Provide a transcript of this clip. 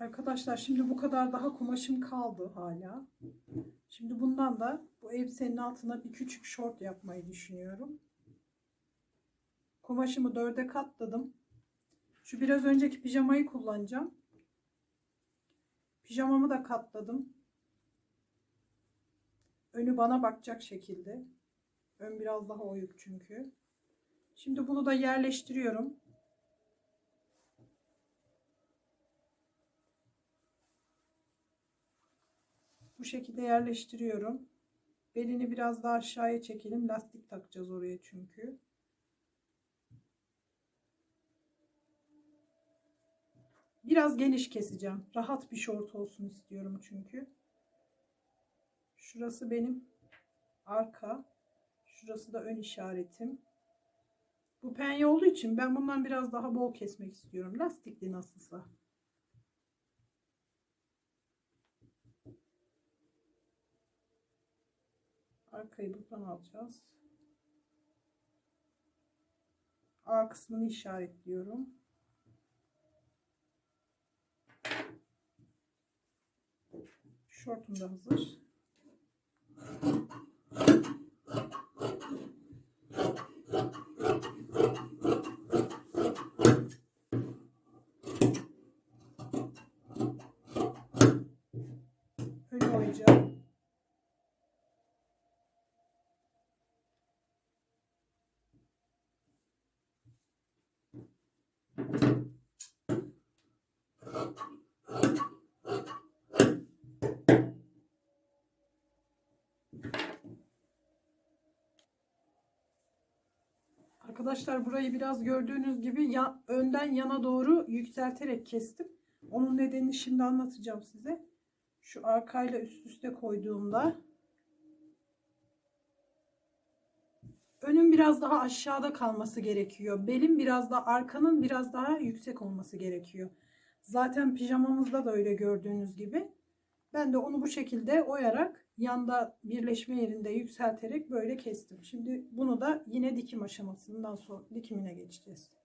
Arkadaşlar şimdi bu kadar daha kumaşım kaldı hala. Şimdi bundan da bu elbisenin altına bir küçük şort yapmayı düşünüyorum. Kumaşımı dörde katladım. Şu biraz önceki pijamayı kullanacağım. Pijamamı da katladım. Önü bana bakacak şekilde. Ön biraz daha oyuk çünkü. Şimdi bunu da yerleştiriyorum. Bu şekilde yerleştiriyorum. Belini biraz daha aşağıya çekelim. Lastik takacağız oraya çünkü. Biraz geniş keseceğim. Rahat bir şort olsun istiyorum çünkü. Şurası benim arka. Şurası da ön işaretim. Bu penye olduğu için ben bundan biraz daha bol kesmek istiyorum. Lastikli nasılsa. Arkayı buradan alacağız. A kısmını işaretliyorum. Şortum da hazır. Önü oyacağım. Arkadaşlar burayı biraz gördüğünüz gibi ya, önden yana doğru yükselterek kestim. Onun nedenini şimdi anlatacağım size. Şu arkayla üst üste koyduğumda önün biraz daha aşağıda kalması gerekiyor. Belin biraz da arkanın biraz daha yüksek olması gerekiyor. Zaten pijamamızda da öyle gördüğünüz gibi. Ben de onu bu şekilde oyarak yanda birleşme yerinde yükselterek böyle kestim. Şimdi bunu da yine dikim aşamasından sonra dikimine geçeceğiz.